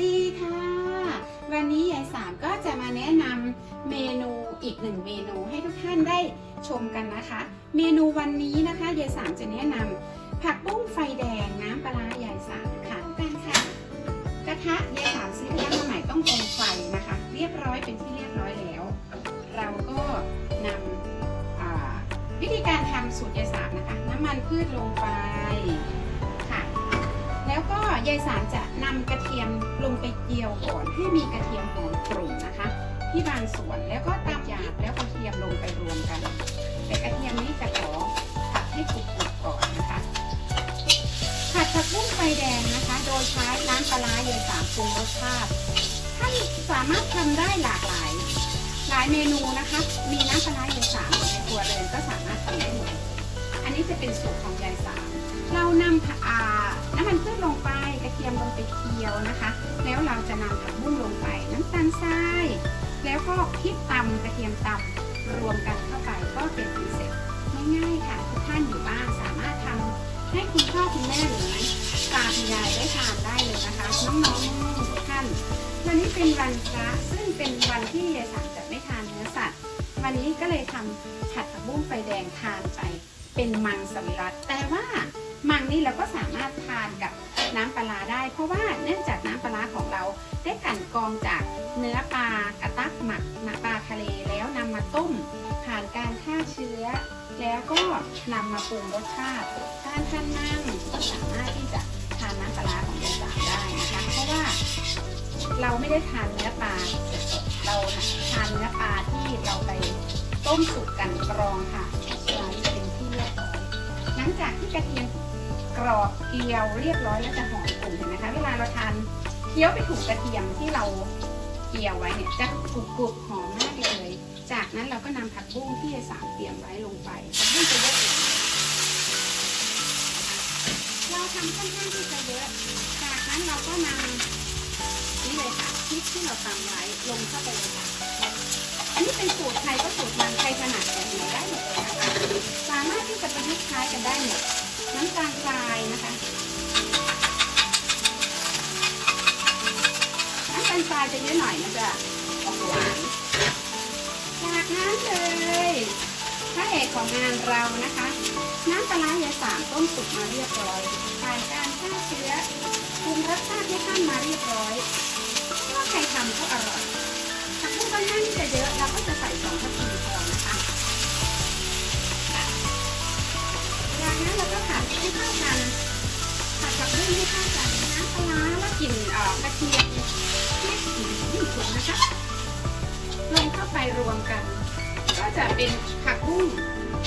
ดีค่ะ วันนี้ยายสามก็จะมาแนะนำเมนูอีกหนึ่งเมนูให้ทุกท่านได้ชมกันนะคะ เมนูวันนี้นะคะยายสามจะแนะนำผักบุ้งไฟแดงน้ำปลายายสามค่ะกันค่ะ กระทะยายสามซื้อแล้วมาใหม่ต้องตรงไฟนะคะ เรียบร้อยเป็นที่เรียบร้อยแล้ว เราก็นำอ่าวิธีการทำสูตรยายสามนะคะ น้ำมันพืชลงไป แล้วก็ยายสารจะนำกระเทียมลงไปเจียวก่อนให้มีกระเทียมหอมกรุ่นนะคะ ที่บางส่วนแล้วก็ตามหยาบแล้วกระเทียมลงไปรวมกัน แต่กระเทียมนี้จะขอผัดให้กรุบๆก่อนนะคะผัดผักบุ้งไฟแดงนะคะ โดยใช้น้ำปลาร้ายายสารปรุงรสชาติท่านสามารถทำได้หลากหลาย หลายเมนูนะคะ มีน้ำปลาร้ายายสารในตัวเลยก็สามารถทำได้หมดอันนี้จะเป็นสูตรของยายสารเรานำผักอ่า น้ำมันพืชลงไปกระเทียมลงไปเคี่ยวนะคะ แล้วเราจะนำผักบุ้งลงไปน้ำตาลทราย แล้วก็พริกตำกระเทียมตำรวมกันเข้าไปก็เป็นอันเสร็จง่ายๆค่ะ ทุกท่านอยู่บ้านสามารถทำให้คุณพ่อคุณแม่หรือตาคุณยายได้ทานได้เลยนะคะน้องๆทุกท่านวันนี้เป็นวันพระซึ่งเป็นวันที่ยายสามจะไม่ทานเนื้อสัตว์ วันนี้ก็เลยทำผัดผักบุ้งไฟแดงทานไปเป็นมังสวิรัตแต่ว่า มังนี่เราก็สามารถทานกับน้ำปลาได้ เพราะว่าเนื่องจากน้ำปลาของเราได้กั่นกรองจากเนื้อปลากระตักหมักน้ำปลาทะเลแล้วนำมาต้ม ผ่านการฆ่าเชื้อ แล้วก็นำมาปรุงรสชาติท่านท่านนั่งก็สามารถที่จะทานน้ำปลาของยายสาได้นะคะ เพราะว่าเราไม่ได้ทานเนื้อปลาสดๆเราทานเนื้อปลาที่เราไปต้มสุกกันกรองค่ะเพราะฉะนั้นเป็นที่เรียบร้อยหลังจากที่กระเทียม กรอบเกลียวเรียบร้อยแล้วจะหอมกลุ่นเห็นไหมคะเวลาเราทานเคี้ยวไปถูกกระเทียมที่เราเกลียวไว้เนี่ยจะกรุบกรุบหอมมากเลย จากนั้นเราก็นำผักบุ้งที่ยายสามเตรียมไว้ลงไปผักบุ้งจะเยอะเราทำค่อนข้างที่จะเยอะจากนั้นเราก็นำนี่เลยค่ะพริกที่เราตำไว้ลงเข้าไปเลยค่ะอันนี้เป็นสูตรใครก็สูตรมันใครถนัดแบบไหนได้หมดเลยนะคะสามารถที่จะประยุกต์ใช้กันได้หมดน้ำตาลทรายำตาลายจะเยอะหน่อยมันจะออกหวานจากนั้นเลยพระเอกของงานเรานะคะ น้ำปลาร้ายาสามต้มสุกมาเรียบร้อยผ่านการฆ่าเชื้อปรุงรสชาติให้ท่านมาเรียบร้อยถ้าใครทำก็อร่อยผักบุ้งค่อนข้างที่จะเยอะเราก็จะใส่สองทัพพีพอนะคะจากนั้นเราก็ผัดให้เข้ากันผัดกับเรื่องให้เข้ากันน้ำปลาร้าและกลิ่นกระเทียม ไปรวมกัน ก็จะเป็นผักบุ้ง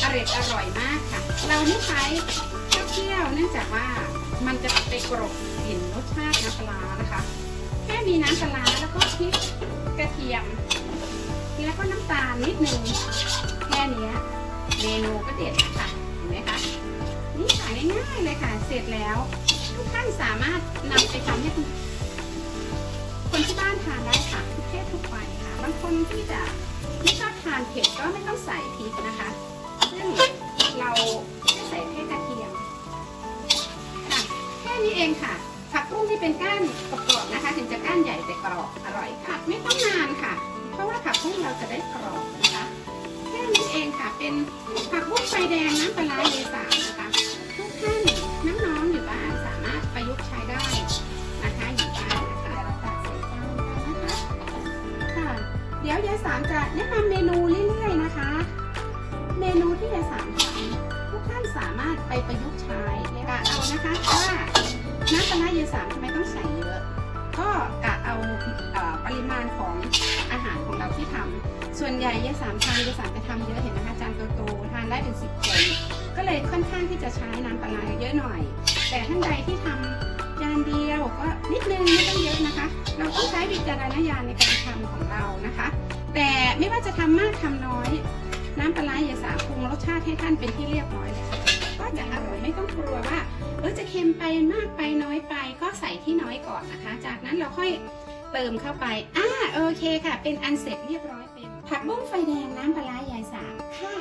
อร่อยอร่อยมากค่ะ เราไม่ใช้ข้าวเที่ยวเนื่องจากว่ามันจะไปกรบกลิ่นรสชาติน้ำปลาร้านะคะแค่มีน้ำปลาแล้วก็พริกกระเทียม แล้วก็น้ำตาลนิดนึงแค่นี้เมนูก็เด็ดแล้วค่ะเห็นไหมคะนี่ค่ะง่ายๆเลยค่ะ เสร็จแล้ว ทุกท่านสามารถนำไปทำให้คนที่บ้านทานได้ค่ะทุกเพศทุกวัย บางคนที่จะไม่ชอบทานเผ็ดก็ไม่ต้องใส่พริกนะคะ ซึ่งเราแค่ใส่แค่กระเทียมค่ะแค่นี้เองค่ะ ผักบุ้งที่เป็นก้านกรอบๆนะคะ ถึงจะก้านใหญ่แต่กรอบอร่อยค่ะ ไม่ต้องนานค่ะ เพราะว่าผักบุ้งเราจะได้กรอบนะคะ แค่นี้เองค่ะ เป็นผักบุ้งไฟแดงน้ำปลาร้าเยสาม จะแนะนำเมนูเรื่อยๆนะคะ เมนูที่ยายสามทำทุกท่านสามารถไปประยุกต์ใช้เลยค่ะเอานะคะว่าน้ำปลาเยายสามทำไมต้องใส่เยอะ ก็กะเอาปริมาณของอาหารของเราที่ทำส่วนใหญ่ยายสามทานยายสามจะทำเยอะเห็นนะคะจานโตๆทานได้เป็นสิบคนก็เลยค่อนข้างที่จะใช้น้ำปลาร้าเยอะหน่อย แต่ท่านใดที่ทำจานเดียวก็นิดนึงไม่ต้องเยอะนะคะ เราต้องใช้วิจารณญาณในการทำของเรานะคะ แต่ไม่ว่าจะทำมากทำน้อย น้ำปลาอย่าสาปรุงรสชาติให้ท่านเป็นที่เรียบร้อยแล้วก็จะอร่อยไม่ต้องกลัวว่าเออจะเค็มไปมากไปน้อยไปก็ใส่ที่น้อยก่อนนะคะ จากนั้นเราค่อยเติมเข้าไปอ่าโอเคค่ะ เป็นอันเสร็จเรียบร้อยเป็นผักบุ้งไฟแดงน้ำปลาไหลยายสาค่ะ